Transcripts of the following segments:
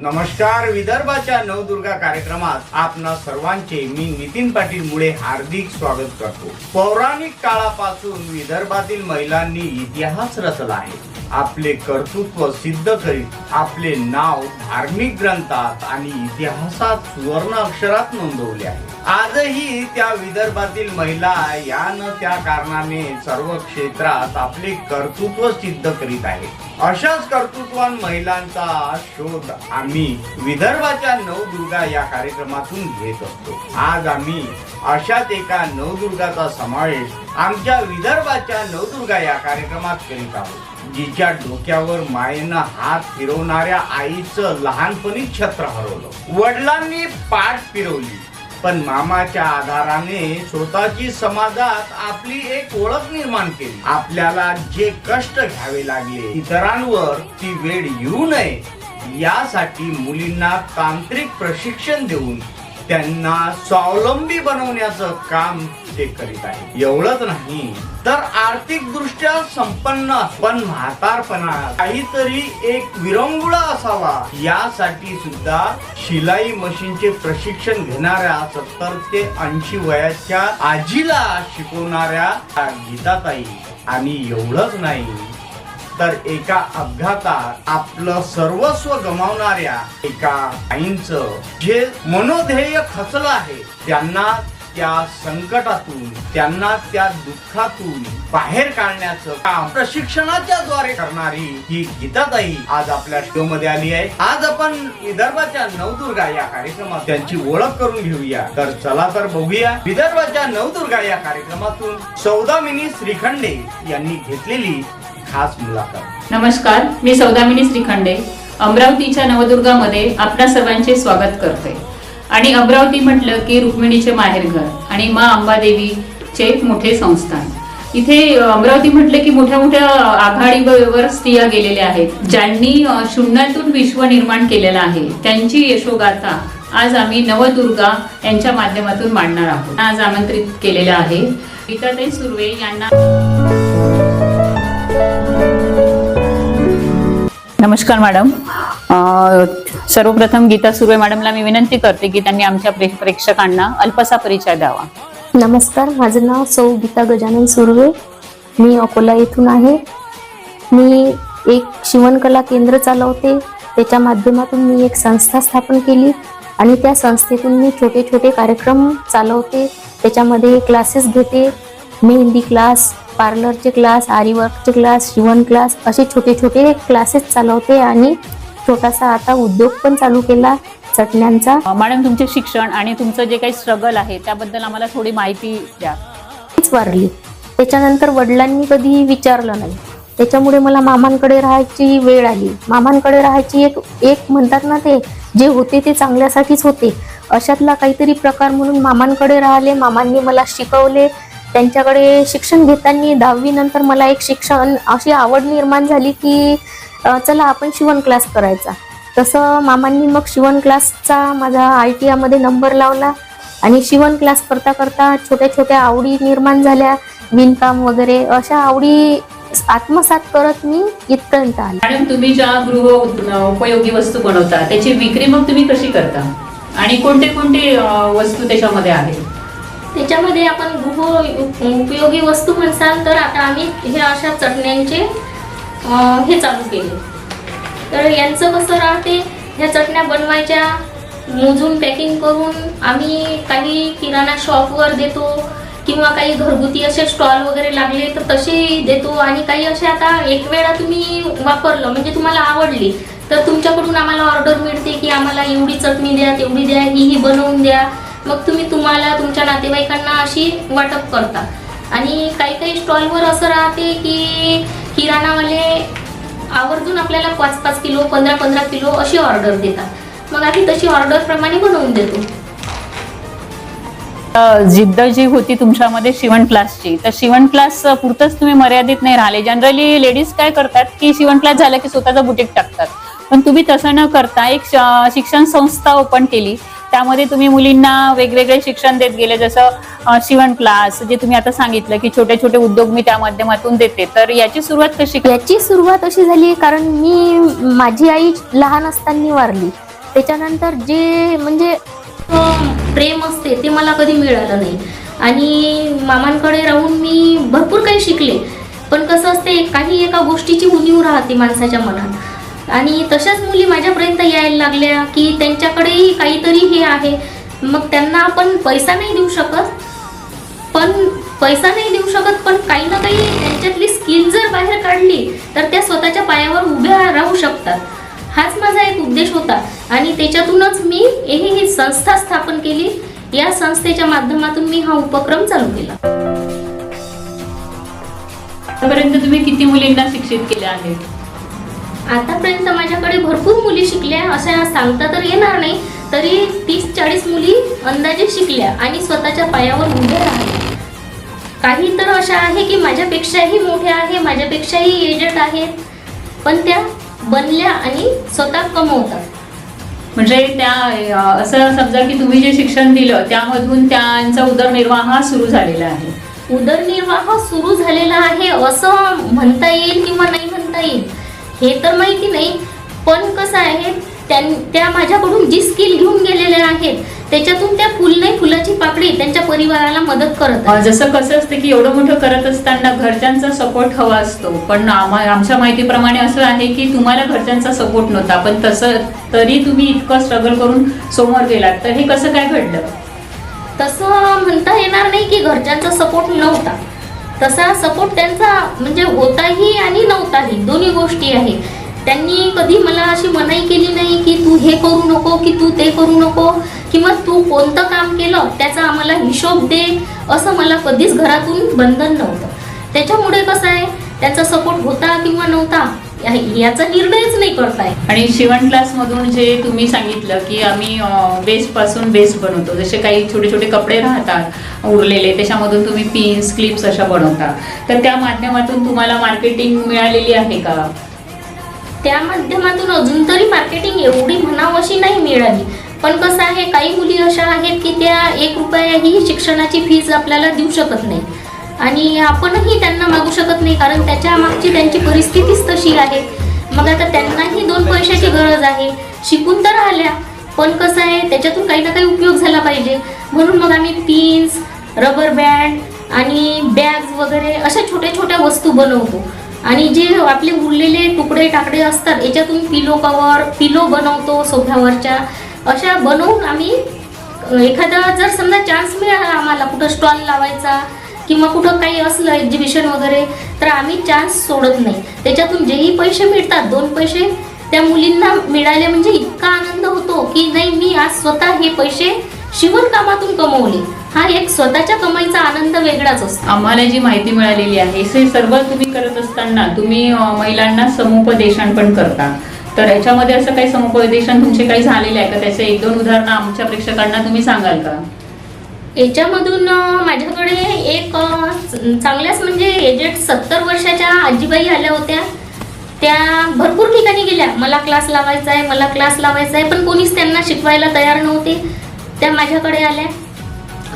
नमस्कार विदर्भाच्या नवदुर्गा कार्यक्रमात आपणा सर्वांचे मी नितीन पाटील मुळे हार्दिक स्वागत करतो. पौराणिक काळापासून विदर्भातील महिलांनी इतिहास रचला आहे. आपले कर्तृत्व सिद्ध करीत आपले नाव धार्मिक ग्रंथात आणि इतिहासात सुवर्ण अक्षरात नोंदवले आहे. आजही त्या विदर्भातील महिला या न त्या कारणाने सर्व क्षेत्रात आपले कर्तृत्व सिद्ध करीत आहे. अशाच कर्तृत्वान महिलांचा शोध आम्ही विदर्भाच्या नवदुर्गा या कार्यक्रमातून घेत असतो. आज आम्ही अशाच एका नवदुर्गाचा समावेश आमच्या विदर्भाच्या नवदुर्गा या कार्यक्रमात करीत आहोत. जिच्या डोक्यावर मायेनं हात फिरवणाऱ्या आईचं लहानपणी छत्र हरवलं. वडिलांनी पाठ फिरवली पण मामाच्या आधाराने स्वतःची समाजात आपली एक ओळख निर्माण केली. आपल्याला जे कष्ट घ्यावे लागले इतरांवर ती वेळ येऊ नये यासाठी मुलींना तांत्रिक प्रशिक्षण देऊन त्यांना स्वावलंबी बनवण्याचं काम ते करीत आहे एवढंच नाही तर आर्थिक दृष्ट्या संपन्न पण म्हातारपणात काहीतरी एक विरंगुळा असावा. यासाठी सुद्धा शिलाई मशीनचे प्रशिक्षण घेणाऱ्या सत्तर ते ऐंशी वयाच्या आजीला शिकवणाऱ्या गीताताई. आणि एवढंच नाही तर एका अपघातात आपलं सर्वस्व गमावणाऱ्या एका आईंच जे मनोध्येय खचलं आहे त्यांना त्या संकटातून त्यांना त्या दुःखातून बाहेर काढण्याचं काम प्रशिक्षणाच्या द्वारे करणारी ही गीताताई आज आपल्या शो मध्ये आली आहे. आज आपण विदर्भाच्या नवदुर्गा या कार्यक्रमात त्यांची ओळख करून घेऊया. तर चला तर बघूया. विदर्भाच्या नवदुर्गा या कार्यक्रमातून सौदामिनी श्रीखंडे यांनी घेतलेली खास मुलाखत. नमस्कार मी सौदामिनी श्रीखंडे. अमरावतीच्या नवदुर्गामध्ये आपणा सर्वांचे स्वागत करते. आणि अमरावती म्हटलं की रुक्मिणीचे माहेरघर आणि मा अंबादेवीचे मोठे संस्थान. इथे अमरावती म्हटलं की मोठ्या मोठ्या आघाडीवर स्त्रिया गेलेल्या आहेत. ज्यांनी शून्यातून विश्व निर्माण केलेलं आहे त्यांची यशोगाथा आज आम्ही नवदुर्गा यांच्या माध्यमातून मांडणार आहोत. आज आमंत्रित केलेलं आहे. गीताताई सुर्वे यांना नमस्कार मॅडम सर्वप्रथम गीता सुर्वे मॅडमला मी विनंती करते की त्यांनी आमच्या प्रे- प्रेक्षकांना अल्पसा परिचय द्यावा. नमस्कार माझं नाव सौ गीता गजानन सुर्वे. मी अकोला येथून आहे. मी एक शिवणकला केंद्र चालवते. त्याच्या माध्यमातून मी एक संस्था स्थापन केली आणि त्या संस्थेतून मी छोटे छोटे कार्यक्रम चालवते. त्याच्यामध्ये क्लासेस घेते. मेहंदी क्लास पार्लरचे क्लास आरीवर्कचे क्लास शिवण क्लास असे छोटे छोटे क्लासेस चालवते आणि छोटासा आता उद्योग पण चालू केला चटण्यांचा. मॅडम तुमचे शिक्षण आणि तुमचं जे काही स्ट्रगल आहे त्याबद्दल आम्हाला थोडी माहिती द्या. मीच वारली. त्याच्यानंतर वडिलांनी कधीही विचारलं नाही. त्याच्यामुळे मला मामांकडे राहायची वेळ आली. मामांकडे राहायची एक एक म्हणतात ना ते जे होते ते चांगल्यासाठीच होते. अशातला काहीतरी प्रकार म्हणून मामांकडे राहिले. मामांनी मला शिकवले. त्यांच्याकडे शिक्षण घेताना दहावी नंतर मला एक शिक्षण अशी आवड निर्माण झाली की चला आपण शिवण क्लास करायचा. तसं मामांनी मग शिवण क्लासचा माझा आय टी आयमध्ये नंबर लावला आणि शिवण क्लास करता करता छोट्या छोट्या आवडी निर्माण झाल्या. विणकाम वगैरे अशा आवडी आत्मसात करत मी इथपर्यंत आले. मॅडम तुम्ही ज्या गृह उपयोगी वस्तू बनवता त्याची विक्री मग तुम्ही कशी करता? आणि कोणते कोणते वस्तू त्याच्यामध्ये आहेत? त्याच्यामध्ये आपण गृह उपयोगी वस्तू म्हणसाल तर आता आम्ही हे अशा चटण्यांचे हे चालू केले. तर यांचं कसं राहते ह्या चटण्या बनवायच्या मोजून पॅकिंग करून आम्ही काही किराणा शॉपवर देतो किंवा काही घरगुती असे स्टॉल वगैरे लागले तर तसे देतो आणि काही असे आता एक वेळा तुम्ही वापरलं म्हणजे तुम्हाला आवडली तर तुमच्याकडून आम्हाला ऑर्डर मिळते की आम्हाला एवढी चटणी द्या तेवढी द्या ही ही बनवून द्या. मग तुम्ही तुम्हाला तुमच्या नातेवाईकांना अशी वाटप करता. आणि काही काही स्टॉलवर असं राहते की किराणावाले आवर्जून आपल्याला पाच पाच किलो पंधरा पंधरा किलो अशी ऑर्डर देतात. मग आम्ही तशी ऑर्डर प्रमाणे बनवून देतो. जिद्द जी होती तुमच्यामध्ये शिवण क्लासची तर शिवण क्लास पुरतच तुम्ही मर्यादित नाही राहिले. जनरली लेडीज काय करतात की शिवण क्लास झाला की स्वतःचा बुटीक टाकतात. पण तुम्ही तसं न करता एक शिक्षण संस्था ओपन केली. त्यामध्ये तुम्ही मुलींना वेगवेगळे शिक्षण देत गेले जसं शिवण क्लास जे तुम्ही आता सांगितलं की छोटे छोटे उद्योग मी त्या माध्यमातून देते. तर याची सुरुवात कशी याची सुरुवात अशी झाली कारण मी माझी आई लहान असताना वारली. त्याच्यानंतर जे म्हणजे प्रेम असते ते मला कधी मिळालं नाही. आणि मामांकडे राहून मी भरपूर काही शिकले. पण कसं असते काही एका गोष्टीची उणीव राहते माणसाच्या मनात. आणि तशाच मुली माझ्यापर्यंत यायला लागल्या की त्यांच्याकडेही काहीतरी हे आहे. मग त्यांना आपण पैसा नाही देऊ शकत. पण पैसा नाही देऊ शकत पण काही ना काही त्यांच्यातली स्किल जर बाहेर काढली तर त्या स्वतःच्या पायावर उभ्या राहू शकतात. हाच माझा एक उद्देश होता. आणि त्याच्यातूनच मी हे ही संस्था स्थापन केली. या संस्थेच्या माध्यमातून मी हा उपक्रम चालू केला. आतापर्यंत तुम्ही किती मुलींना शिक्षित केल्या आहेत आतापर्यंत माझ्याकडे भरपूर मुली शिकल्या अशा सांगता तर येणार नाही तरी तीस चाळीस मुली अंदाजे शिकल्या आणि स्वतःच्या पायावर उभ्या राहिल्या काही तर अशा आहे की माझ्यापेक्षाही मोठ्या आहे माझ्यापेक्षाही एजंट आहेत पण त्या बनल्या आणि स्वतः कमवतात. म्हणजे त्या असं समजा की तुम्ही जे शिक्षण दिलं त्यामधून त्यांचा उदरनिर्वाह सुरू झालेला आहे. उदरनिर्वाह सुरू झालेला आहे असं म्हणता येईल किंवा नाही म्हणता येईल. हे तर माहिती नाही पण कसं आहे त्यां त्या माझ्याकडून जी स्किल घेऊन गेलेल्या आहेत त्याच्यातून त्या फुल नाही फुलाची पाकळी त्यांच्या परिवाराला मदत करत जसं कसं असतं की एवढं मोठं करत असताना घरच्यांचा सपोर्ट हवा असतो पण आमच्या माहितीप्रमाणे असं आहे की तुम्हाला घरच्यांचा सपोर्ट नव्हता पण तसं तरी तुम्ही इतकं स्ट्रगल करून समोर गेलात तर हे कसं काय घडलं? तसं म्हणता येणार नाही की घरच्यांचा सपोर्ट नव्हता. तसा सपोर्ट त्यांचा म्हणजे होताही आणि नव्हताही. दोन्ही गोष्टी आहे त्यांनी कधी मला अशी मनाई केली नाही की तू हे करू नको की तू ते करू नको किंवा तू कोणतं काम केलं त्याचा आम्हाला हिशोब दे असं मला कधीच घरातून बंधन नव्हतं. त्याच्यामुळे कसं आहे त्यांचा सपोर्ट होता किंवा नव्हता याचा निर्णयच नाही करताय. आणि शिवण क्लास मधून जे तुम्ही सांगितलं की आम्ही वेस्टपासून बेस्ट बनवतो. जसे काही छोटे छोटे कपडे राहतात उरलेले त्याच्यामधून तुम्ही पिन्स क्लिप्स अशा बनवता. तर त्या माध्यमातून तुम्हाला मार्केटिंग मिळालेली आहे का? त्या माध्यमातून अजून तरी मार्केटिंग एवढी म्हणावं अशी नाही मिळाली. पण कसं आहे काही मुली अशा आहेत की त्या एक रुपयाही शिक्षणाची फीज आपल्याला देऊ शकत नाही. आणि आपणही त्यांना मागू शकत नाही कारण त्याच्या मागची त्यांची परिस्थितीच तशी आहे. मग आता त्यांनाही दोन पैशाची गरज आहे. शिकून तर आल्या पण कसं आहे त्याच्यातून काही ना काही उपयोग झाला पाहिजे. म्हणून मग आम्ही पिन्स रबर बँड आणि बॅग्स वगैरे अशा छोट्या छोट्या वस्तू बनवतो. आणि जे आपले उरलेले तुकडे टाकडे असतात याच्यातून पिलो कवर पिलो बनवतो सोफ्यावरच्या. अशा बनवून आम्ही एखादा जर समजा चान्स मिळाला आम्हाला कुठं स्टॉल लावायचा किंवा कुठं काही असलं एक्झिबिशन वगैरे तर आम्ही चान्स सोडत नाही. त्याच्यातून जेही पैसे मिळतात दोन पैसे त्या मुलींना मिळाले म्हणजे इतका आनंद होतो की नाही मी आज स्वतः हे पैसे शिवणकामातून कमवले. हा एक स्वतःच्या कमाईचा आनंद वेगळाच असतो. आम्हाला जी माहिती मिळालेली आहे हे सर्व तुम्ही करत असताना तुम्ही महिलांना समुपदेशन पण करता. तर याच्यामध्ये असं काही समुपदेशन तुमचे काही झालेले आहे का? त्याचे एक दोन उदाहरणं आमच्या प्रेक्षकांना तुम्ही सांगाल का? याच्यामधून माझ्याकडे एक चांगल्याच म्हणजे एजेड सत्तर वर्षाच्या आजीबाई आल्या होत्या. त्या भरपूर ठिकाणी गेल्या. मला क्लास लावायचा आहे मला क्लास लावायचा आहे पण कोणीच त्यांना शिकवायला तयार नव्हते. त्या माझ्याकडे आल्या.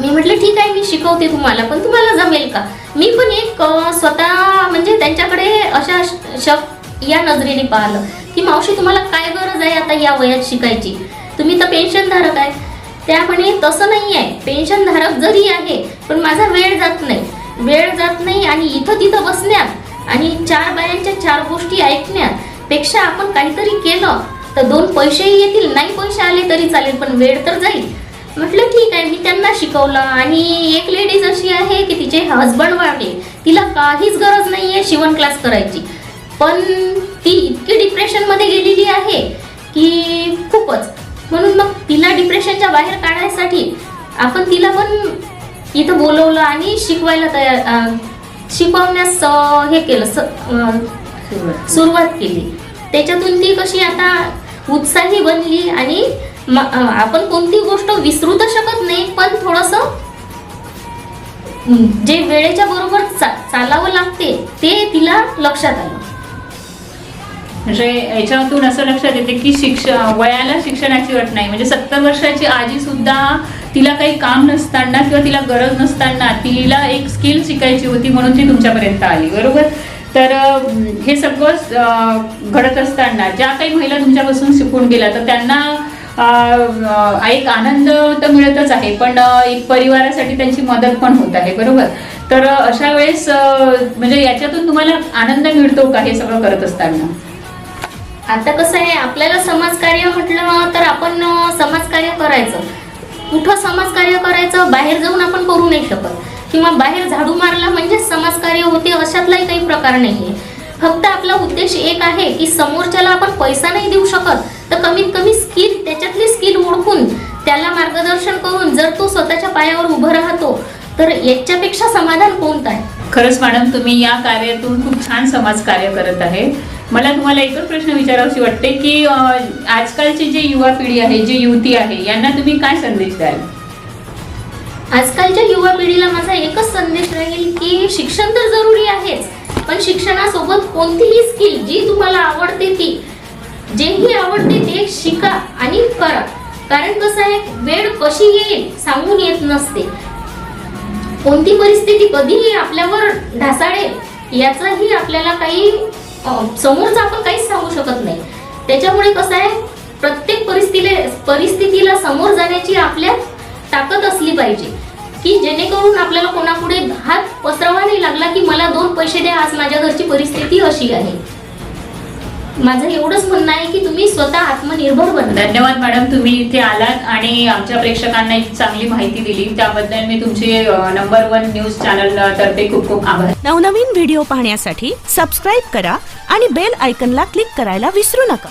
मी म्हटलं ठीक आहे मी शिकवते तुम्हाला पण तुम्हाला जमेल का? मी पण एक स्वतः म्हणजे त्यांच्याकडे अशा शक या नजरेने पाहिलं की मावशी तुम्हाला काय गरज आहे आता या वयात शिकायची? तुम्ही तर पेन्शनधारक आहे. त्या म्हणे तसं नाही आहे पेन्शनधारक जरी आहे पण माझा वेळ जात नाही. वेळ जात नाही आणि इथं तिथं बसण्यात आणि चार बायांच्या चार गोष्टी ऐकण्यात पेक्षा आपण काहीतरी केलं तर दोन पैसेही येतील. नाही पैसे आले तरी चालेल पण वेळ तर जाईल. म्हटलं ठीक आहे मी त्यांना शिकवलं आणि एक लेडीज अशी आहे की तिचे हजबंड वाढले. तिला काहीच गरज नाही आहे शिवण क्लास करायची. पण ती इतकी डिप्रेशनमध्ये गेलेली आहे की खूपच. म्हणून मग तिला डिप्रेशनच्या बाहेर काढायसाठी आपण तिला पण इथं बोलवलं आणि शिकवायला तयार शिकवण्यास हे केलं स- सुरुवात केली. त्याच्यातून ती कशी आता उत्साही बनली आणि म- आपण कोणती गोष्ट विसरू तर शकत नाही पण थोडस जे वेळेच्या बरोबर चा- चालावं लागते ते तिला लक्षात आलं. म्हणजे याच्यातून असं लक्षात येते की शिक्षण वयाला शिक्षणाची अट नाही. म्हणजे सत्तर वर्षाची आजी सुद्धा तिला काही काम नसताना किंवा तिला गरज नसताना तिला एक स्किल शिकायची होती म्हणून ती तुमच्यापर्यंत आली बरोबर? तर हे सगळं घडत असताना ज्या काही महिला तुमच्यापासून शिकून गेल्या तर त्यांना एक आनंद तर मिळतच आहे पण एक परिवारासाठी त्यांची मदत पण होत आहे बरोबर? तर अशा वेळेस म्हणजे याच्यातून तुम्हाला आनंद मिळतो का हे सगळं करत असताना? आता कसं आहे आपल्याला समाजकार्य म्हटलं तर आपण समाजकार्य करायचं. कुठं समाजकार्य करायचं? बाहेर जाऊन आपण करू नाही शकत. किंवा बाहेर झाडू मारला म्हणजे समाजकार्य होते अशातलाही काही प्रकार नाहीये. फक्त आपला उद्देश एक आहे की समोरच्याला आपण पैसा नाही देऊ शकत तर कमीत कमी स्किल त्याच्यातली स्किल ओळखून त्याला मार्गदर्शन करून जर तो स्वतःच्या पायावर उभं राहतो तर याच्यापेक्षा समाधान कोणतं आहे? खरंच मॅडम तुम्ही या कार्यातून खूप छान समाजकार्य करत आहे. मला तुम्हाला एकच प्रश्न विचारावशी वाटते की आजकालची जी युवा पिढी आहे जी युवती आहे यांना तुम्ही काय संदेश द्याल? आजकालच्या युवा पिढीला माझा एकच संदेश राहील की शिक्षण तर जरुरी आहेच पण शिक्षणासोबत कोणतीही स्किल जी तुम्हाला आवडते ती जेही आवडते ते शिका आणि करा. कारण कसं आहे वेळ कशी येईल सांगून येत नसते. कोणती परिस्थिती कधीही आपल्यावर ढासाळेल याचाही आपल्याला काही समोरचं आपण काहीच सांगू शकत नाही. त्याच्यामुळे कसं आहे प्रत्येक परिस्थितीला परिस्थितीला समोर जाण्याची आपल्यात ताकद असली पाहिजे. की जेणेकरून आपल्याला कोणापुढे हात पसरवा नाही लागला की मला दोन पैसे द्या आज माझ्या घरची परिस्थिती अशी आहे. माझं एवढंच म्हणणं आहे की तुम्ही स्वतः आत्मनिर्भर बना धन्यवाद मॅडम तुम्ही इथे आलात आणि आमच्या प्रेक्षकांना एक चांगली माहिती दिली. त्याबद्दल मी तुमचे नंबर वन न्यूज चॅनल तर्फे खूप खूप आभार. नवनवीन व्हिडिओ पाहण्यासाठी सबस्क्राईब करा आणि बेल आयकनला क्लिक करायला विसरू नका.